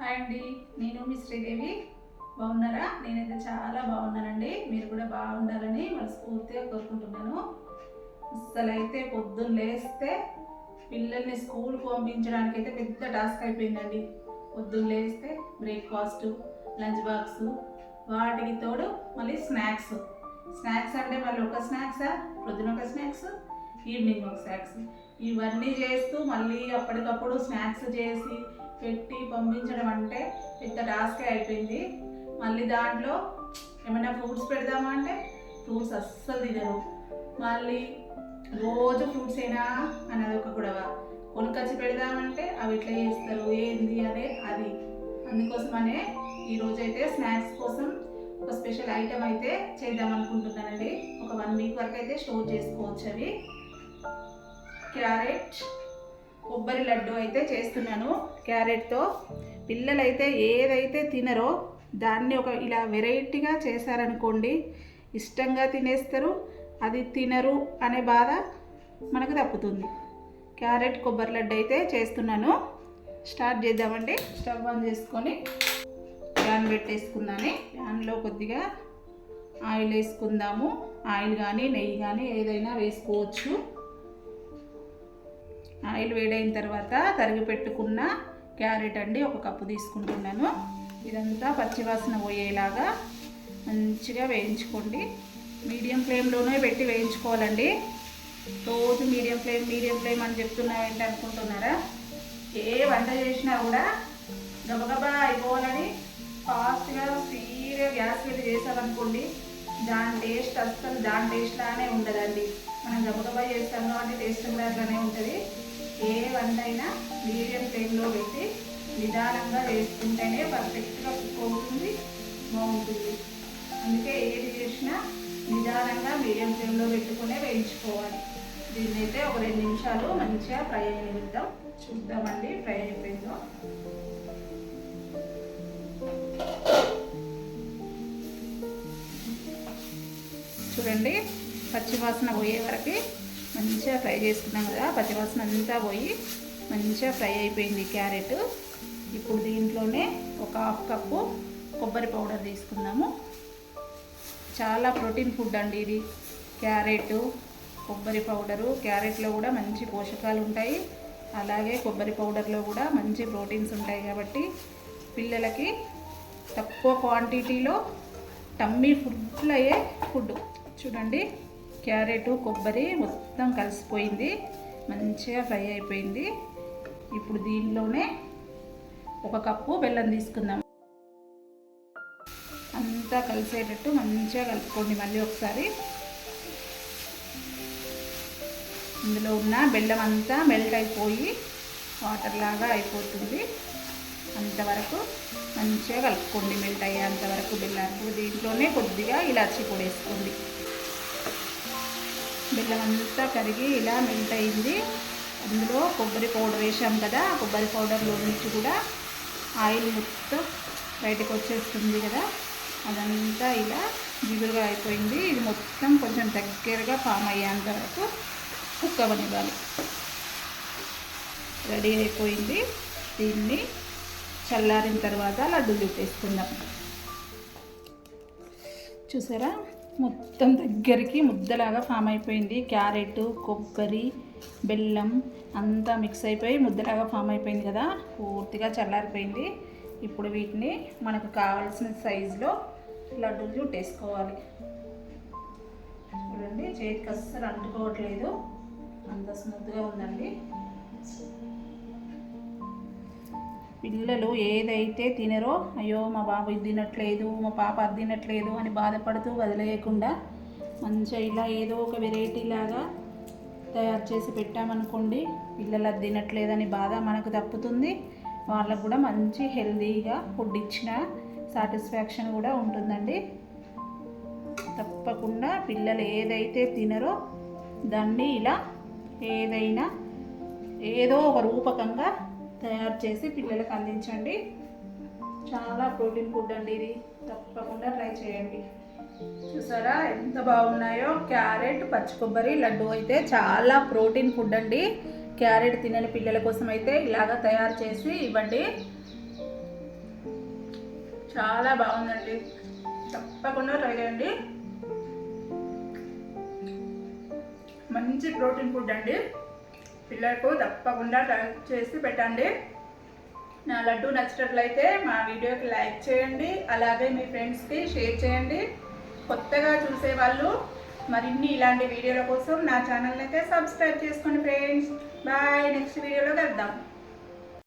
Hi అండి నేను మీ శ్రీదేవి. బాగున్నారా? నేనైతే చాలా బాగున్నానండి. మీరు కూడా బాగుండాలని మనస్ఫూర్తిగా కోరుకుంటున్నాను. అసలు అయితే పొద్దున్న లేస్తే పిల్లల్ని స్కూల్కి పంపించడానికి అయితే పెద్ద టాస్క్ అయిపోయిందండి. పొద్దున్న లేస్తే బ్రేక్ఫాస్ట్ లంచ్ బాక్స్ వాటికి తోడు మళ్ళీ స్నాక్స్. స్నాక్స్ అంటే మళ్ళీ ఒక స్నాక్సా? పొద్దున ఒక స్నాక్స్ ఈవినింగ్ ఒక స్నాక్స్. ఇవన్నీ చేస్తూ మళ్ళీ అప్పటికప్పుడు స్నాక్స్ చేసి పెట్టి పంపించడం అంటే పెద్ద టాస్కే అయిపోయింది. మళ్ళీ దాంట్లో ఏమైనా ఫ్రూట్స్ పెడదామా అంటే ఫ్రూట్స్ అస్సలు తినరు. మళ్ళీ రోజు ఫ్రూట్స్ అయినా అనేది ఒక గొడవ. కొనుకొచ్చి పెడదామంటే అవి ఎట్లా చేస్తారు ఏంది అదే అది. అందుకోసమనే ఈరోజు అయితే స్నాక్స్ కోసం ఒక స్పెషల్ ఐటెం అయితే చేద్దాం అనుకుంటున్నానండి. ఒక వన్ వీక్ వరకు అయితే స్టోర్ చేసుకోవచ్చు అవి. క్యారెట్ కొబ్బరి లడ్డు అయితే చేస్తున్నాను క్యారెట్తో. పిల్లలైతే ఏదైతే తినరో దాన్ని ఒక ఇలా వెరైటీగా చేశారనుకోండి ఇష్టంగా తినేస్తారు అది తినరు అనే బాధ మనకు తప్పుతుంది. క్యారెట్ కొబ్బరి లడ్డు అయితే చేస్తున్నాను. స్టార్ట్ చేద్దామండి. స్టవ్ ఆన్ చేసుకొని ప్యాన్ పెట్టేసుకుందాని. ప్యాన్లో కొద్దిగా ఆయిల్ వేసుకుందాము. ఆయిల్ కానీ నెయ్యి కానీ ఏదైనా వేసుకోవచ్చు. ఆయిల్ వేడైన తర్వాత తరిగి పెట్టుకున్న క్యారెట్ అండి ఒక కప్పు తీసుకుంటున్నాను. ఇదంతా పచ్చివాసన పోయేలాగా మంచిగా వేయించుకోండి. మీడియం ఫ్లేమ్లోనే పెట్టి వేయించుకోవాలండి. రోజు మీడియం ఫ్లేమ్ మీడియం ఫ్లేమ్ అని చెప్తున్నా ఏంటి అనుకుంటున్నారా? ఏ వంట చేసినా కూడా గబగబా అయిపోవాలని ఫాస్ట్గా స్పీడ్గా గ్యాస్ పెట్టి చేసామనుకోండి దాని టేస్ట్ అస్సలు దాని టేస్ట్లానే ఉండదండి. మనం గబగబా చేస్తాం కాబట్టి టేస్ట్ కూడా అట్లానే ఉంటుంది. ఏ వంట అయినా మీడియం ఫ్లేమ్లో పెట్టి నిదానంగా వేసుకుంటేనే పర్ఫెక్ట్గా కుక్ అవుతుంది బాగుంటుంది. అందుకే ఏది చేసినా నిదానంగా మీడియం ఫ్లేమ్లో పెట్టుకునే వేయించుకోవాలి. దీన్ని అయితే ఒక రెండు నిమిషాలు మంచిగా ఫ్రై అయిపోద్దాం చూద్దామండి ఫ్రై అయిపోయిందో. చూడండి పచ్చివాసన పోయే వరకు మంచిగా ఫ్రై చేసుకున్నాం కదా పచ్చివాసన అంతా పోయి మంచిగా ఫ్రై అయిపోయింది క్యారెట్. ఇప్పుడు దీంట్లోనే ఒక హాఫ్ కప్పు కొబ్బరి పౌడర్ తీసుకున్నాము చాలా ప్రోటీన్ ఫుడ్ అండి ఇది. క్యారెట్ కొబ్బరి పౌడరు. క్యారెట్లో కూడా మంచి పోషకాలు ఉంటాయి. అలాగే కొబ్బరి పౌడర్లో కూడా మంచి ప్రోటీన్స్ ఉంటాయి కాబట్టి పిల్లలకి తక్కువ క్వాంటిటీలో టమ్మీ ఫుడ్లు అయ్యే ఫుడ్. చూడండి. క్యారెట్ కొబ్బరి మొత్తం కలిసిపోయింది. మంచిగా ఫ్రై అయిపోయింది. ఇప్పుడు దీనిలోనే ఒక కప్పు బెల్లం తీసుకుందాం. అంతా కలిసేటట్టు మంచిగా కలుపుకోండి మళ్ళీ ఒకసారి. ఇందులో ఉన్న బెల్లం అంతా మెల్ట్ అయిపోయి వాటర్ లాగా అయిపోతుంది. అంతవరకు మంచిగా కలుపుకోండి మెల్ట్ అయ్యేంతవరకు వరకు దీంట్లోనే కొద్దిగా ఇలాచి పొడి వేసుకోండి. బెల్లం అంతా కరిగి ఇలా మెల్ట్ అయింది. అందులో కొబ్బరి పౌడర్ వేసాం కదా కొబ్బరి పౌడర్లో నుంచి కూడా ఆయిల్ మొత్తం బయటకు వచ్చేస్తుంది కదా. అదంతా ఇలా జిగురుగా అయిపోయింది. ఇది మొత్తం కొంచెం దగ్గరగా ఫామ్ అయ్యేంత వరకు కుక్ అవ్వనివ్వాలి. రెడీ అయిపోయింది. దీన్ని చల్లారిన తర్వాత లడ్డూలు చుట్టేసుకుందాం చూసారా? మొత్తం దగ్గరికి ముద్దలాగా ఫామ్ అయిపోయింది. క్యారెట్ కొబ్బరి బెల్లం అంతా మిక్స్ అయిపోయి ముద్దలాగా ఫామ్ అయిపోయింది కదా. పూర్తిగా చల్లారిపోయింది. ఇప్పుడు వీటిని మనకు కావాల్సిన సైజులో లడ్డూలు చుట్టేసుకోవాలి చూడండి చేతికి అస్సలు అంటుకోవట్లేదు. అంత స్మూత్గా ఉందండి. పిల్లలు ఏదైతే తినరో అయ్యో మా బాబు ఇది తినట్లేదు మా పాప అది తినట్లేదు అని బాధపడుతూ వదిలేయకుండా మంచిగా ఇలా ఏదో ఒక వెరైటీ లాగా తయారు చేసి పెట్టామనుకోండి పిల్లలు అది తినట్లేదని బాధ మనకు తప్పుతుంది. వాళ్ళకు కూడా మంచి హెల్తీగా ఫుడ్ ఇచ్చిన సాటిస్ఫాక్షన్ కూడా ఉంటుందండి. తప్పకుండా పిల్లలు ఏదైతే తినరో దాన్ని ఇలా ఏదైనా ఏదో ఒక రూపకంగా తయారు చేసి పిల్లలకు అందించండి. చాలా ప్రోటీన్ ఫుడ్ అండి ఇది. తప్పకుండా ట్రై చేయండి. చూసారా ఎంత బాగున్నాయో? క్యారెట్ పచ్చి కొబ్బరి లడ్డు అయితే చాలా ప్రోటీన్ ఫుడ్ అండి. క్యారెట్ తినని పిల్లల కోసం అయితే ఇలాగ తయారు చేసి ఇవ్వండి. చాలా బాగుందండి. తప్పకుండా ట్రై చేయండి. మంచి ప్రోటీన్ ఫుడ్ అండి. పిల్లలకు తప్పకుండా ట్రై చేసి పెట్టండి. నా లడ్డు నచ్చినట్లయితే మా వీడియోకి లైక్ చేయండి అలాగే మీ ఫ్రెండ్స్కి షేర్ చేయండి. కొత్తగా చూసే వాళ్ళు మరిన్ని ఇలాంటి వీడియోల కోసం నా ఛానల్ అయితే సబ్స్క్రైబ్ చేసుకోండి ఫ్రెండ్స్. బాయ్ నెక్స్ట్ వీడియోలో కలుద్దాం.